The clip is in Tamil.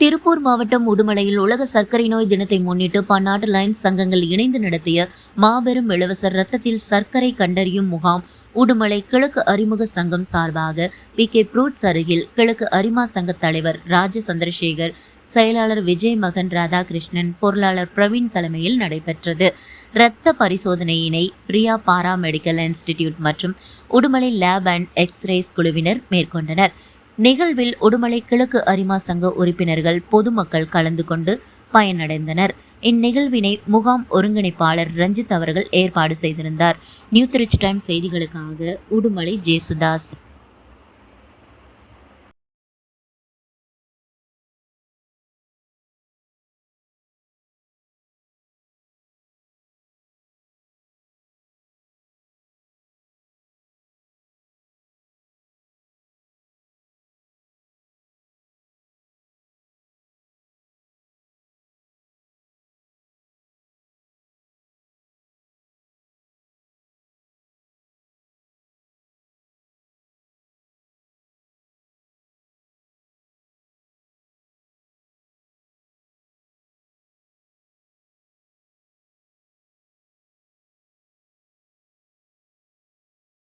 திருப்பூர் மாவட்டம் உடுமலையில் உலக சர்க்கரை நோய் தினத்தை முன்னிட்டு பன்னாட்டு லைன்ஸ் சங்கங்கள் இணைந்து நடத்திய மாபெரும் இலவச ரத்தத்தில் சர்க்கரை கண்டறியும் முகாம் உடுமலை கிழக்கு அறிமுக சங்கம் சார்பாக பி கே ப்ரூட்ஸ் அருகில் கிழக்கு அரிமா சங்க தலைவர் ராஜ சந்திரசேகர் செயலாளர் விஜய் மகன் ராதாகிருஷ்ணன் பொருளாளர் பிரவீன் தலைமையில் நடைபெற்றது. இரத்த பரிசோதனையினை பிரியா பாரா மெடிக்கல் இன்ஸ்டிடியூட் மற்றும் உடுமலை லேப் அண்ட் எக்ஸ்ரேஸ் குழுவினர் மேற்கொண்டனர். நிகழ்வில் உடுமலை கிழக்கு அரிமா சங்க உறுப்பினர்கள் பொதுமக்கள் கலந்து கொண்டு பயனடைந்தனர். இந்நிகழ்வினை முகாம் ஒருங்கிணைப்பாளர் ரஞ்சித் அவர்கள் ஏற்பாடு செய்திருந்தார். நியூ திருச்சி டைம் செய்திகளுக்காக உடுமலை ஜேசுதாஸ்.